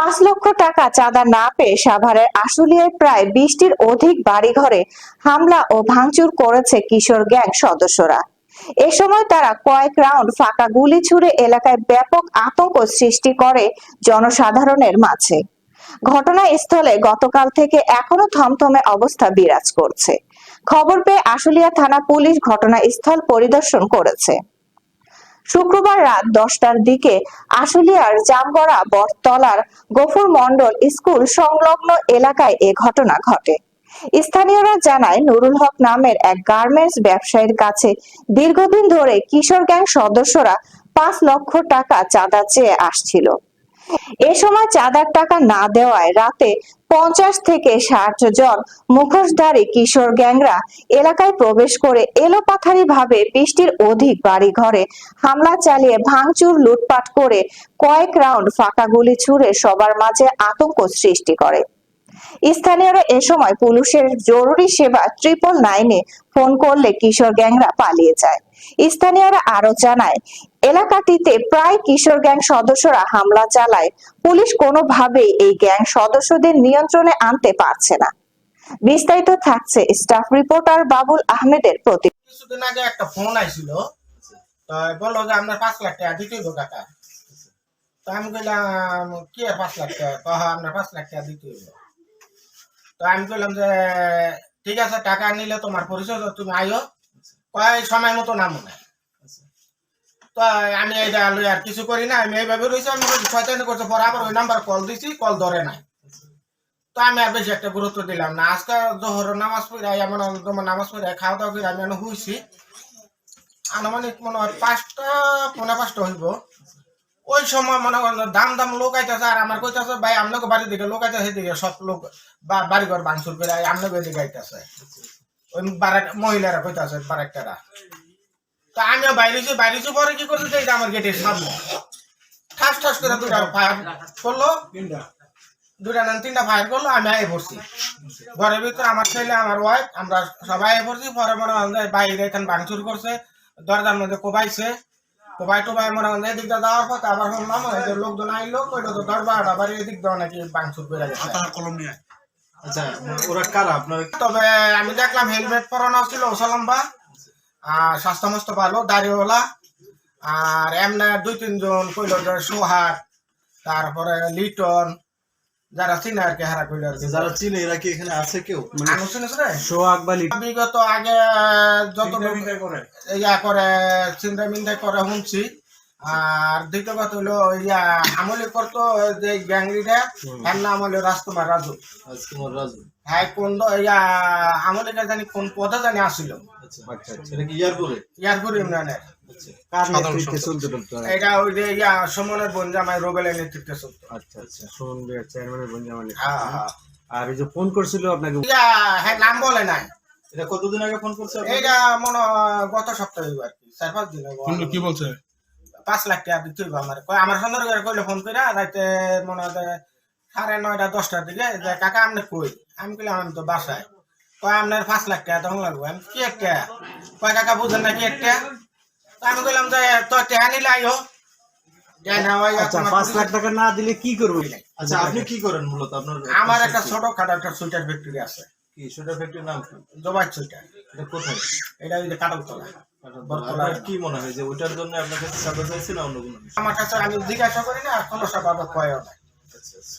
পাঁচ লক্ষ টাকা চাঁদা না পেয়ে সাভারের আশুলিয়ায় প্রায় বিশটির অধিক বাড়িঘরে হামলা ও ভাঙচুর করেছে কিশোর গ্যাং সদস্যরা। এ সময় তারা কয়েক রাউন্ড ফাঁকা গুলি ছুড়ে এলাকায় ব্যাপক আতঙ্ক সৃষ্টি করে জনসাধারণের মাঝে। ঘটনাস্থলে গতকাল থেকে এখনও থমথমে অবস্থা বিরাজ করছে। খবর পেয়ে আশুলিয়া থানা পুলিশ ঘটনাস্থল পরিদর্শন করেছে। শুক্রবার রাত দশটার দিকে আশুলিয়ার জামগড়া বটতলার গফুর মন্ডল স্কুল সংলগ্ন এলাকায় এ ঘটনা ঘটে। স্থানীয়রা জানায়, নুরুল হক নামের এক গার্মেন্টস ব্যবসায়ীর কাছে দীর্ঘদিন ধরে কিশোর গ্যাং সদস্যরা পাঁচ লক্ষ টাকা চাঁদা চেয়ে আসছিল। এ সময় চাঁদার টাকা না দেওয়ায় রাতে পঞ্চাশ থেকে ষাট জন মুখোশধারী কিশোর গ্যাংরা এলাকায় প্রবেশ করে এলোপাথারি ভাবে বৃষ্টির অধিক বাড়ি ঘরে হামলা চালিয়ে ভাঙচুর লুটপাট করে কয়েক রাউন্ড ফাঁকা গুলি ছুড়ে সবার মাঝে আতঙ্ক সৃষ্টি করে। স্থানীয়রা এ সময় পুলিশের জরুরি সেবা ট্রিপল নাইনে ফোন করলে কিশোর গ্যাংরা পালিয়ে যায়। স্থানীয়রা আরও জানায় এলাকাটিতে প্রায় কিশোর গ্যাং সদস্যরা হামলা চালায়। পুলিশ কোনোভাবেই এই গ্যাং সদস্যদের নিয়ন্ত্রণে আনতে পারছে না। বিস্তারিত থাকছে স্টাফ রিপোর্টার বাবুল আহমেদের প্রতি কিছুদিন আগে একটা ফোন আইছিল। বলল যে, আপনার পাঁচ লাখ টাকা দিতে হইব কাকা তো আমি কইলাম, কি পাঁচ লাখ টাকা? কহ আপনার পাঁচ লাখ টাকা দিতে হইব তো আমি কইলাম যে, ঠিক আছে, টাকা নিলে তোমার পরিচয় তুমি আইও। কয় সময় মতো নামো না। তো আমি এইটা লই আর কিছু করি না, আমি এইভাবে রয়েছি আমি ছয়তানি করছে পরে আবার ওই নাম্বার কল দিছি কল ধরে নাই। তো আমি আর বেশি একটা গুরুত্ব দিলাম না। আজকে জোহর নামাজ পড়ে এমন তোমার নামাজ পড়ে খাওয়া দাওয়া করে আমি হুইছি আনুমানিক মনে হয় পাঁচটা পনেরো পাঁচটা হইব। ওই সময় মনে করেন দাম দাম লোক আইতেছে আর আমার কইতেছে, ভাই আপনাকে বাড়ির দিকে লোক আইতেছে সেদিকে সব লোক বা- বাড়িঘর ভাঙচুর করে আপনাকে এদিকে আইতেছে। ওই বারাক, মহিলারা কইতেছে, বারাকটারা। তা আমিও বাইরেছি বাইরেছি পরে কি আমার গেটের সামনে। ঠাস ঠাস করে দুটা ফায়ার করল। দুটা না তিনটা ফায়ার করল আমি আয় পড়ছি। ঘরের ভিতরে আমার ছেলে আমার ওয়াইফ আমরা সবাই আয় পড়ছি। পরে মনে হয় যে বাইরে এখানে ভাঙচুর করছে দরজার মধ্যে কোবাইছে কোবাই টোবাই মনে হয় এদিক দিয়ে যাওয়ার পথে আবার শুনলাম লোকজন আইলো তো দরবার আবার এদিক দিয়ে নাকি ভাঙচুর করে গেছে। কলম নিয়ে আচ্ছা ওরা কারা? আপনার তবে আমি দেখলাম হেলমেট পরানো ছিল ওসালাম্বা স্বাস্থ্য মস্ত ভালো দাড়িওয়ালা আর এমনি দুই তিনজন কইল সোহাগ তারপরে লিটন যারা চিনে আর কি হারা কইল আর যারা চিনে এরা কি এখানে আছে কেউ? আমি শুনেছ রে? সোহাগ বালি বিগত আগে যত ইয়া করে চিন্তা মিন্তা করে শুনছি আর দ্বিতীয় কথা হইল ইয়া আমলি করতো যে গ্যাংরিটা এর নাম হলো রাজকুমার রাজু। আজ তোমার রাজু। হ্যাঁ কোন ইয়া আমলিকা জানি কোন পদে জানি আচ্ছা আচ্ছা এটা ইয়ারপুরে? ওই যে ইয়া সমনের বনজামাই রোবেলের নেতৃত্বে চলতো। আচ্ছা আচ্ছা সুমন চেয়ারম্যানের। আর এই যে ফোন করছিল আপনাকে? ইয়া হ্যাঁ নাম বলে নাই। এটা কতদিন আগে ফোন করছে আপনাকে? এটা মনে হয় গত সপ্তাহে আর কি চার পাঁচ দিন। কি বলছে? পাঁচ লাখ টাকা দিতে হইব আমার। কয় আমার সুন্দর করে কইলে ফোন করে রাইতে মনে হয় সাড়ে নয়টা দশটার দিকে যে কাকা আপনি কই? আমি কইলাম আমি তো বাসায়। কয় আপনার পাঁচ লাখ টাকা তখন লাগবে। আমি কি একটা? কয় কাকা বুঝেন না কি একটা? আমি কইলাম যে তো টাকা নিলে আইও। ওই আচ্ছা পাঁচ লাখ টাকা না দিলে কি করব? আচ্ছা আপনি কি করেন মূলত? আপনার আমার একটা ছোট খাটো একটা সুইটার ফ্যাক্টরি আছে। কি সুটার ফ্যাক্টরির নাম জবাই সুইটার এটা কোথায়? এটা আপনার কি মনে হয় যে ওইটার জন্য আপনার কাছে চাঁদা চাইছে না অন্য কোনো আমার কাছে আমি জিজ্ঞাসা করি না কোনো সবার কয়ও না আচ্ছা আচ্ছা।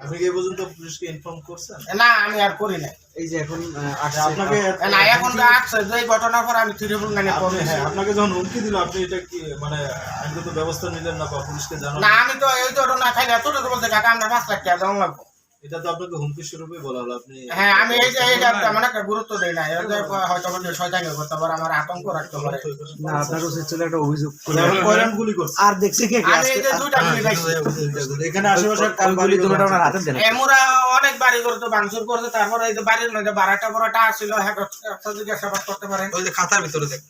আপনি কি পর্যন্ত পুলিশকে ইনফর্ম করছেন? না আমি আর করি না এই যে এখন আহ, আসছে আপনাকে না এখন যা আসছে যে ঘটনার পর আমি ত্রিপুল নানি আপনি হ্যাঁ আপনাকে যখন হুমকি দিল আপনি এটা কি মানে আইনগত ব্যবস্থা নিলেন না বা পুলিশকে না আমি তো এই ঘটনা খাইলে এতটুকু বলতে কাকা আমরা পাঁচ লাখ টাকা লাগবো। এটা তো আপনাকে হুমকি স্বরূপে বলা হলো আপনি হ্যাঁ আমি এই যে এইটা তেমন একটা গুরুত্ব দেই না। এটা হয়তো বলতে শয়তানি করতে পারে আমার আতঙ্ক রাখতে পারে। না আপনার উচিত ছিল একটা অভিযোগ করে গুলি আর দেখছি কে কে আমি এই যে দুইটা গুলি খাইছি। এখানে আশেপাশে কার গুলি দুটো ওনার হাতে দেন। এমরা অনেক বাড়ি করে তো ভাঙচুর করছে তারপরে এই যে বাড়ির মধ্যে বারাটা বড়টা ছিল হ্যাঁ জিজ্ঞাসাবাদ করতে পারেন। ওই যে খাতার ভিতরে দেখ।